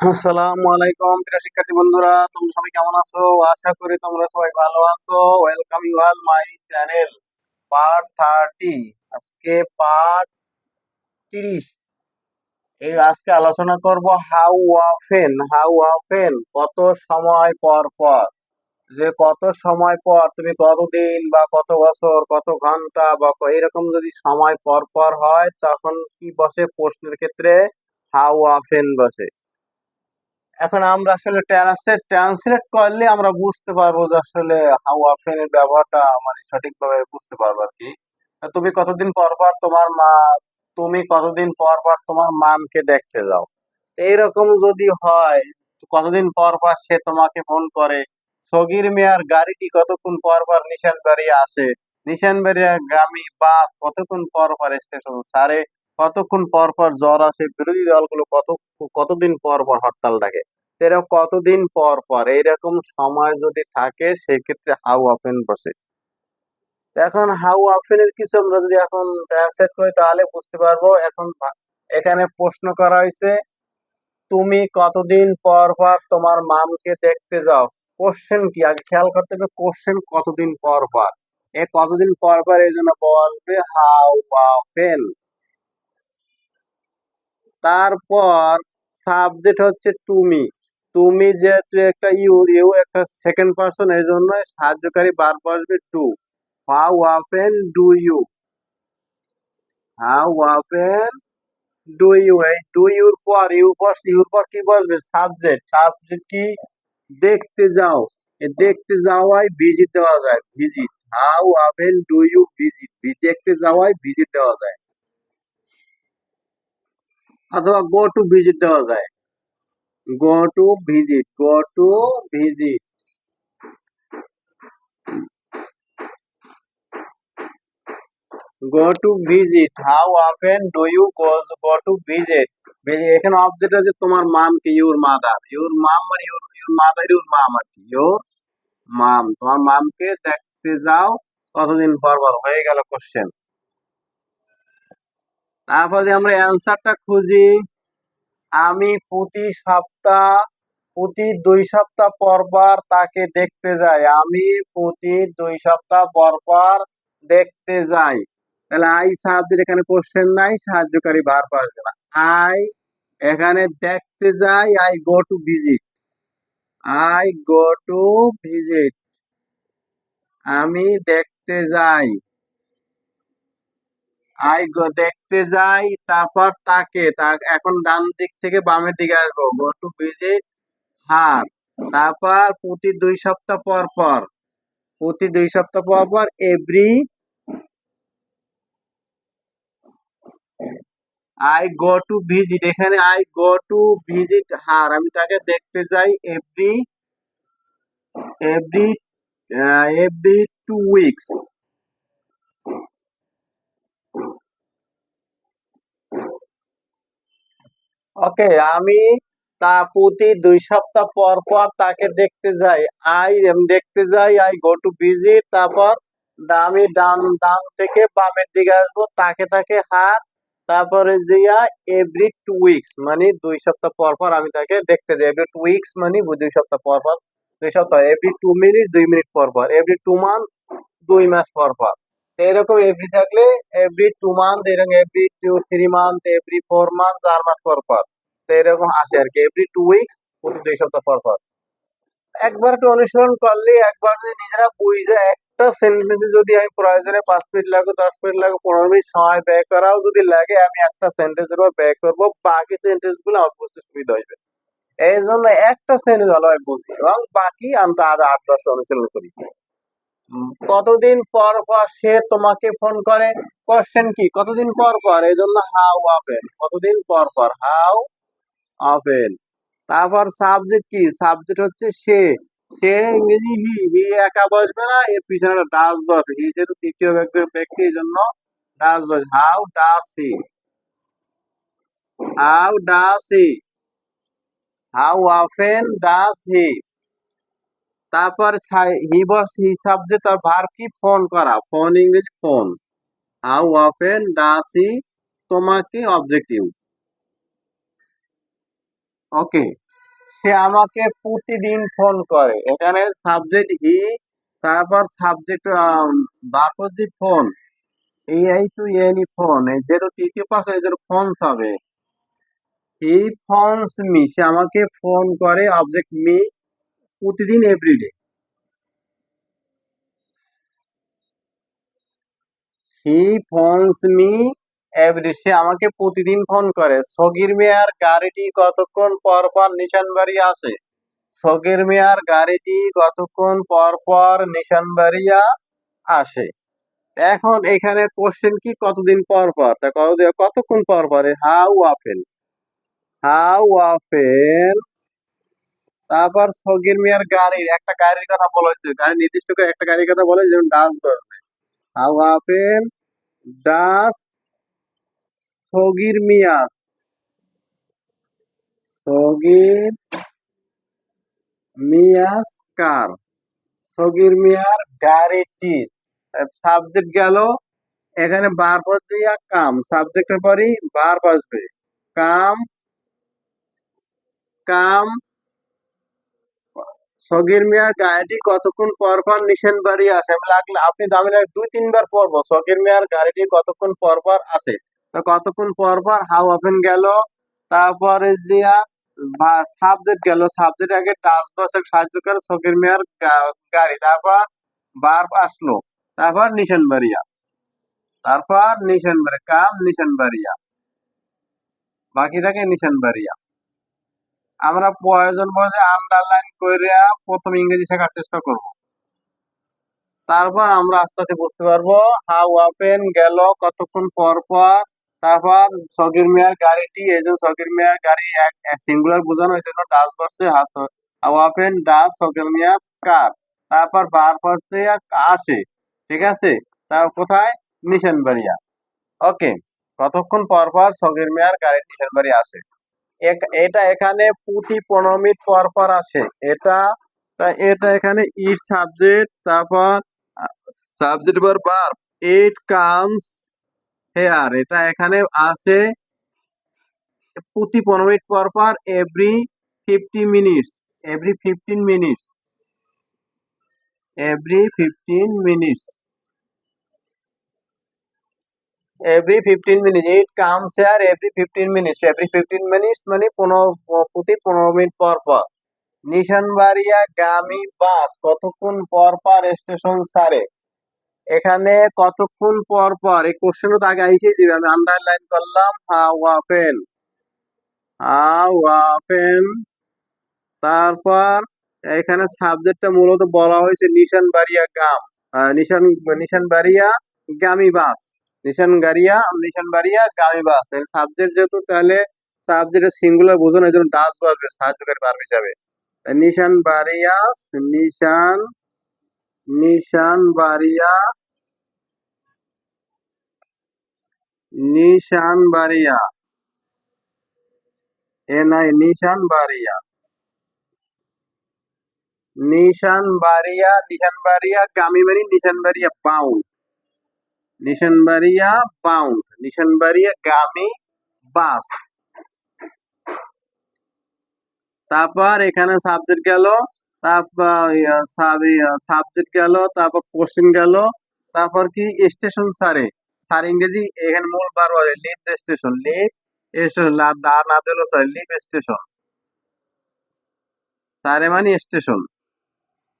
আসসালামু আলাইকুম, প্রিয় শিক্ষার্থী বন্ধুরা, তোমরা সবাই কেমন আছো? আশা করি তোমরা সবাই ভালো আছো। Welcome you all my channel part thirty আজকে পার্ট তিরিশ। এই আজকে আলোচনা করব হাউ অফেন হাউ অফেন কত সময় পর পর। যে কত সময় পর তুমি কতদিন বা কত বছর, কত ঘণ্টা বা এরকম যদি সময় পর পর হয়, তখন কি বসে প্রশ্নের ক্ষেত্রে হাউ অফেন বসে? এখন আমরা আসলে ট্রান্সলেট ট্রান্সলেট করলে আমরা বুঝতে পারব যে আসলে অফেন এর ব্যবহারটা মানে সঠিকভাবে বুঝতে পারব আর কি। তুমি কতদিন পর পর তোমার মা, তুমি কতদিন পর পর তোমার মামকে দেখতে যাও? এইরকম যদি হয় কতদিন পর পর সে তোমাকে ফোন করে? সগির মিয়ার গাড়িটি কতক্ষণ পর পর নিশানবাড়ি আসে? নিশানবাড়ি গ্রামী বাস কতক্ষণ পর পর স্টেশন সারে কতক্ষণ পর পর জ্বর আসে? বিরোধী দলগুলো কত, কতদিন পর পর হরতাল ডাকে? এরকম কতদিন পর পর এইরকম সময় যদি থাকে, সেক্ষেত্রে হাউ অফেন বসে। এখন হাউ অফেন এর কিছু আমরা যদি এখন ট্রান্সলেট করি, তাহলে বুঝতে পারব এখন এখানে প্রশ্ন করা হয়েছে, তুমি কতদিন পর পর তোমার মামকে দেখতে যাও? কোশ্চেন কি? আগে খেয়াল করতে হবে কোশ্চেন কতদিন পর পর? এ কতদিন পর পর এই জন্য বলবে, হাউ অফেন তারপর সাবজেক্ট হচ্ছে তুমি। তুমি যেহেতু একটা ইউ ইউ একটা সেকেন্ড পার্সন এই জন্য সাহায্যকারী বার বসবে to how often do you how often do you এই ডু ইউর পর ইউ পর ইউর পর কি বসবে? সাবজেক্ট সাবজেক্ট কি? দেখতে যাও। দেখতে যাওয়ায় ভিজিট দেওয়া যায়। Visit how often do you visit দেখতে যাওয়ায় ভিজিট দেওয়া যায়। অথবা গো টু ভিজিট দেওয়া যায় go to visit go to visit go to visit how often do you go go to visit এখানে অবজেক্ট আছে তোমার মাম কি ইউর মাদার ইউর মাম মানে your your mother your mom আর কি। ইউর মাম তোমার মামকে দেখতে যাও, কতদিন পর পর, হয়ে গেল কোশ্চেন তারপর আমরা অ্যান্সারটা খুঁজি। আমি প্রতি সপ্তাহ, প্রতি দুই সপ্তাহ পর পর তাকে দেখতে যাই। আমি প্রতি দুই সপ্তাহ পর পর দেখতে যাই। তাহলে আই সাহায্যের এখানে কোশ্চেন নাই, সাহায্যকারী বার আসবে না। আই এখানে দেখতে যাই, I go to visit I go to visit আমি দেখতে যাই। আই দেখতে যাই, তারপর তাকে এখন ডান দিক থেকে বামের দিকে আসব। গো টু ভিজিট হার তারপর প্রতি দুই সপ্তাহ পর পর, প্রতি দুই সপ্তাহ পর পর every I go to visit এখানে I go to visit her আমি তাকে দেখতে যাই every every every two weeks okay, আমি তা প্রতি দুই সপ্তাহ পর পর তাকে দেখতে যাই। আই দেখতে যাই, আই গো টু ভিজিট তারপর আমি ডান ডান থেকে বামের দিকে আসব, তাকে তাকে হাত, তারপরে দিয়া এভরি টু উইকস মানে দুই সপ্তাহ পর পর আমি তাকে দেখতে যাই। এভরি টু উইকস মানে দুই সপ্তাহ পর পর, দুই সপ্তাহ এভরি টু মিনিট দুই মিনিট পর পর এভরি টু মান্থ দুই মাস পর পর। এরকম এভরি থাকলে এভরি টু মান্থ এরকম every two three month every four month চার মাস পর পর। তো এরকম আসে আর কি এভরি টু উইকস প্রতি দুই সপ্তাহ পর পর। একবার একটু অনুসরণ করলে একবার যদি নিজেরা বুঝে একটা সেন্টেন্সে যদি আমি প্রয়োজনে পাঁচ মিনিট লাগে, দশ মিনিট লাগে, পনেরো মিনিট সময় ব্যয় করাও যদি লাগে, আমি একটা সেন্টেন্সের উপর ব্যয় করব, বাকি সেন্টেন্সগুলো আমার বুঝতে সুবিধা হইবে। এই জন্য একটা সেন্টেন্স ভালোভাবে বুঝি এবং বাকি আমি আরও আট দশটা অনুশীলন করি। কতদিন পর পর সে তোমাকে ফোন করে? কোশ্চেন কি? কতদিন পর পর? এই জন্য হাউ অফেন কতদিন পর পর? হাউ অফেন তারপর সাবজেক্ট কি? সাবজেক্ট হচ্ছে সে। সে ইংরেজি, হি হি একা বসবে না, এর পিছনে ডাস বসবে হি যেহেতু তৃতীয় ব্যক্তির ব্যক্তি, এই জন্য ডাস বসবে how does he how does he how often does he তারপর হি বস হি সাবজেক্ট আর ভার কি? ফোন করা। ফোন ইংরেজি phone how often does he তোমাকে অবজেক্টিভ ওকে সে আমাকে প্রতিদিন ফোন করে। এখানে সাবজেক্ট হি তারপর সাবজেক্ট বারপজি ফোন এই আইসু এনি ফোন যেহেতু তৃতীয় পাশ জন্য ফোনস হবে। হি ফোনস মি সে আমাকে ফোন করে অবজেক্ট মি প্রতিদিন everyday he phones me every সে আমাকে প্রতিদিন ফোন করে। সগির মেয়ার গাড়িটি কতক্ষণ পর পর নিশানবাড়ি আসে? সগির মেয়ার গাড়িটি কতক্ষণ পর পর নিশানবাড়িয়া আসে? এখন এখানে কোশ্চেন কি? কতদিন পর পর? তা কতক্ষণ পর পর? হাউ অফেন হাউ অফেন তারপর সগির মিয়ার গাড়ির, একটা গাড়ির কথা বলা হয়েছে। গাড়ি নির্দিষ্ট করে একটা গাড়ির কথা বলে যেমন ডাস ধরবে। হাউ অফেন ডাস সগির মিয়াস সগির মিয়াস কার? সগির মিয়ার গাড়িটি। সাবজেক্ট গেল, এখানে বার ইয়া, কাম। সাবজেক্টের পরই বার বসবে কাম কাম সগির মিয়ার গাড়িটি কতক্ষণ পর পর নিশান বাড়ি আসে? আমি লাগলে আপনি দামি দুই তিনবার পরব সগির মিয়ার গাড়িটি কতক্ষণ পর পর আসে? তো কতক্ষণ পর পর হাউ অফেন গেল, তারপরে দিয়া সাবজেক্ট গেল। সাবজেক্ট আগে টাচ বসে সাহায্য করে সগির মিয়ার গাড়ি, তারপর বার আসলো, তারপর নিশান বাড়িয়া। তারপর নিশান কাম নিশান বাড়িয়া। বাকি থাকে নিশান বাড়িয়া। আমরা প্রয়োজন বোধে আন্ডারলাইন করে প্রথম ইংরেজি শেখার চেষ্টা করব। তারপর আমরা আস্তে আস্তে বুঝতে পারব হাউ অফেন গেল, কতক্ষণ পর পর, তারপর সগির মিয়ার গাড়িটি এই যে সগির মিয়ার গাড়ি, এক সিঙ্গুলার বোঝানো হয়েছে ডাস বসছে হাউ অফেন ডাস সগির মিয়ার কার তারপর বার পড়ছে আসে, ঠিক আছে? তা কোথায়? নিশান বাড়িয়া ওকে কতক্ষণ পর পর সগির মিয়ার গাড়ি নিশান বাড়ি আসে। এটা এখানে প্রতি পনেরো মিনিট পর পর আসে। এটা এটা এখানে ইট সাবজেক্ট তারপর সাবজেক্ট পর বার ইট কামস হেয়ার এটা এখানে আসে প্রতি পনেরো মিনিট পর পর every fifty minutes every fifteen minutes every fifteen minutes every fifteen minute it comes here every fifteen minutes every fifteen minutes মানে পনেরো, প্রতি পনেরো মিনিট পর পর। নিশানবাড়িয়া গামী বাস কতক্ষণ পর পর স্টেশন ছাড়ে? এখানে কতক্ষণ পর পর? এই কোশ্চেনও তো আগে আইসে দিবে, আমি আন্ডারলাইন করলাম হাউ অফেন হাউ অফেন তারপর এখানে সাবজেক্টটা মূলত বলা হয়েছে নিশানবাড়িয়া গাম নিশান নিশানবাড়িয়া গামী বাস। নিশানগাড়িয়া নিশানবাড়িয়া গামী বাস তাহলে সাবজেক্ট যেহেতু, তাহলে সাবজেক্টের সিঙ্গুলার বোঝানো এই জন্য ডাস বাড়বে সাহায্যকারী বার হিসাবে। নিশান বাড়িয়া নিশান নিশান বাড়িয়া নিশান বাড়িয়া এ নাই নিশান বাড়িয়া নিশান বাড়িয়া নিশান বাড়িয়া গামী মানে নিশান বাড়িয়া বাউন্ড নিশান বাড়িয়া বাউন্ড নিশান বাড়িয়া গামী বাস। তারপর এখানে সাবজেক্ট গেল, তারপর সাবজেক্ট গেল, তারপর কোশ্চেন গেল, তারপর কি স্টেশন সারে? সার ইংরেজি, এখানে মূল বার বলে লিভ স্টেশন লিভ স্টেশন দা না দিল সরি লিভ স্টেশন সারে মানে স্টেশন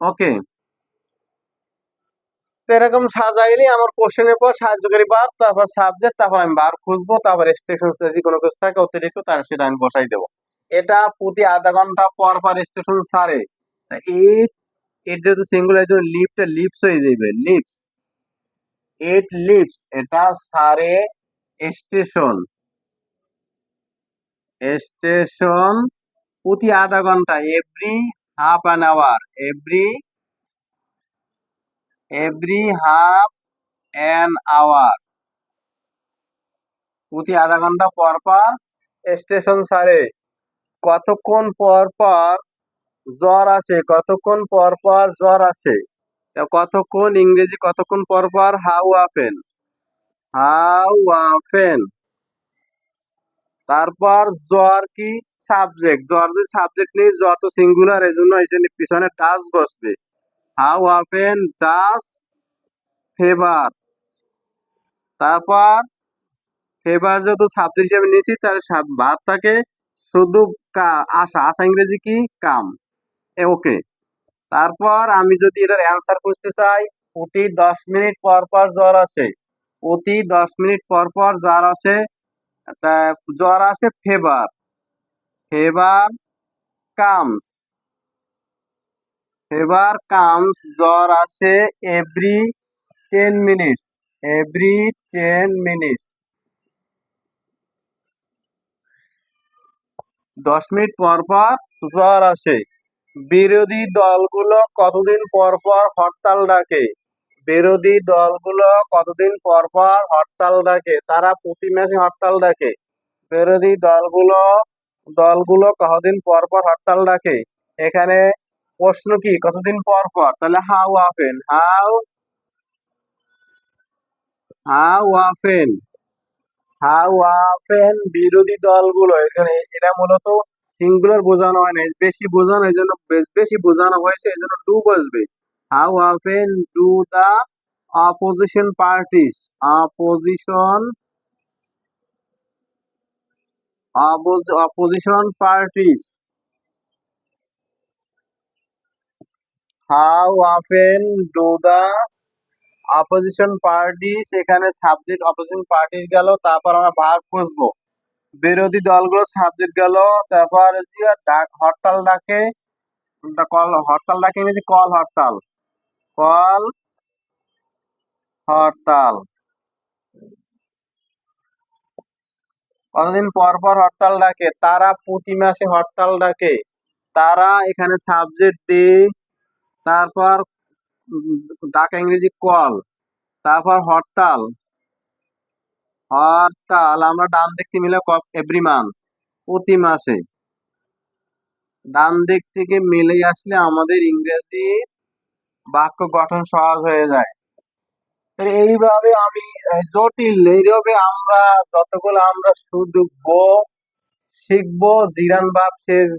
ওকে এরকম সাজাইলে, আমার কোশ্চেনের পর সাহায্যকারী বার, তারপর সাবজেক্ট তারপর আমি বার খুঁজবো, তারপর স্টেশন যদি কোনো কিছু থাকে অতিরিক্ত তার সেটা আমি বসাই দেবো। এটা প্রতি আধা ঘণ্টা পর পর স্টেশন সারে। এইট এর যেহেতু সিঙ্গুলার জন্য লিপটা লিপস হয়ে যাবে লিপস এইট লিপস এটা সারে স্টেশন স্টেশন প্রতি আধা ঘণ্টা every half an hour every every half an hour প্রতি আধা ঘণ্টা পর পর স্টেশন সারে কতক্ষণ পর পর জ্বর আসে, কতক্ষণ পর পর জ্বর আসে। কতক্ষণ ইংরেজি কতক্ষণ পর পর হাউ আফেন হাউ আফেন তারপর জ্বর কি সাবজেক্ট জ্বর যদি সাবজেক্ট নেই, জ্বর তো সিঙ্গুলার এই জন্য এই জন্য পিছনে ডাস বসবে। হাউ অফেন ডাস ফেভার তারপর ফেভার যেহেতু সাবজেক্ট হিসেবে নিয়েছি, তার ভাবটাকে শুধু কা- আশা আশা ইংরেজি কি? কাম। ওকে তারপর আমি যদি এটার অ্যান্সার খুঁজতে চাই, প্রতি দশ মিনিট পর পর জ্বর আসে। প্রতি দশ মিনিট পর পর জ্বর আসে জ্বর আসে fever fever comes fever comes জ্বর আসে every ten minutes every ten minutes দশ মিনিট পর পর জ্বর আসে। বিরোধী দলগুলো কতদিন পর পর হরতাল ডাকে? বিরোধী দলগুলো কতদিন পর পর হরতাল ডাকে? তারা প্রতি মাসে হরতাল ডাকে। বিরোধী দলগুলো দলগুলো কতদিন পর পর হরতাল ডাকে? এখানে প্রশ্ন কি? কতদিন পর পর? তাহলে how often how how often how often বিরোধী দলগুলো। এখানে এটা মূলত সিঙ্গুলার বোঝানো হয় না বেশি বোঝানো এই জন্য বেশ- বোঝানো হয়েছে, এই জন্য ডু বসবে। How often do the opposition parties, opposition opposition parties. How often do the opposition party সেখানে সাবজেক্ট অপোজিশন পার্টিস গেল, তারপর আমরা ভাগ খুঁজবো বিরোধী দলগুলো সাবজেক্ট গেল, তারপর ডাক, হরতাল ডাকে কল, হরতাল ডাকে ইংরেজি কল হরতাল। কল হরতাল। কতদিন পর পর হরতাল ডাকে? তারা প্রতি মাসে হরতাল ডাকে। তারা এখানে সাবজেক্ট দিয়ে। তারপর ডাকা ইংরেজি কল, তারপর হরতাল। হরতাল, আমরা ডান দেখতে মিলে এভরি মান্থ প্রতি মাসে। ডান দিক থেকে মিলে আসলে আমাদের ইংরেজি বাক্য গঠন সহজ হয়ে যায়। এইভাবে আমি জটিল, এইভাবে আমরা যতগুলো আমরা শুধু গো শিখব, জিরান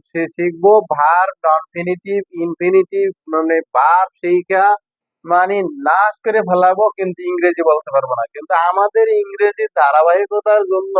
সে শিখব, ভার ননফিনিটিভ ইনফিনিটিভ মানে ভাব শিখা মানে নাশ করে ফেলাবো, কিন্তু ইংরেজি বলতে পারব না। কিন্তু আমাদের ইংরেজি ধারাবাহিকতার জন্য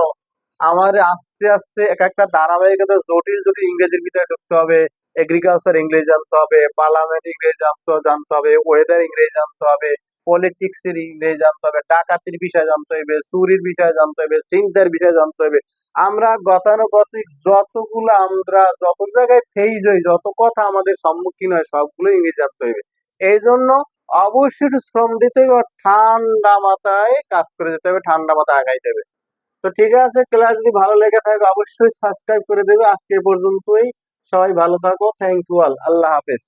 আমার আস্তে আস্তে এক একটা ধারাবাহিকতা জটিল জটিল ইংরেজির ভিতরে ঢুকতে হবে। এগ্রিকালচার ইংরেজি জানতে হবে পার্লামেন্ট ইংরেজি জানতে জানতে হবে ওয়েদার ইংরেজি জানতে হবে। পলিটিক্স এর ইংরেজি জানতে হবে, ডাকাতির বিষয় জানতে হবে, চুরির বিষয় জানতে হবে চিন্তার বিষয় জানতে হবে। আমরা গতানুগতিক যতগুলো আমরা যত জায়গায় ফেইজ হই, যত কথা আমাদের সম্মুখীন হয়, সবগুলো ইংরেজি জানতে হবে। এই জন্য অবশ্যই শ্রম দিতে হবে ঠান্ডা মাথায় কাজ করে যেতে হবে, ঠান্ডা মাথায় আগাইতে হবে। তো ঠিক আছে ক্লাস যদি ভালো লেগে থাকে অবশ্যই সাবস্ক্রাইব করে দেবে। আজকে পর্যন্তই। সবাই ভালো থাকো। থ্যাংক ইউ অল আল্লাহ হাফেজ।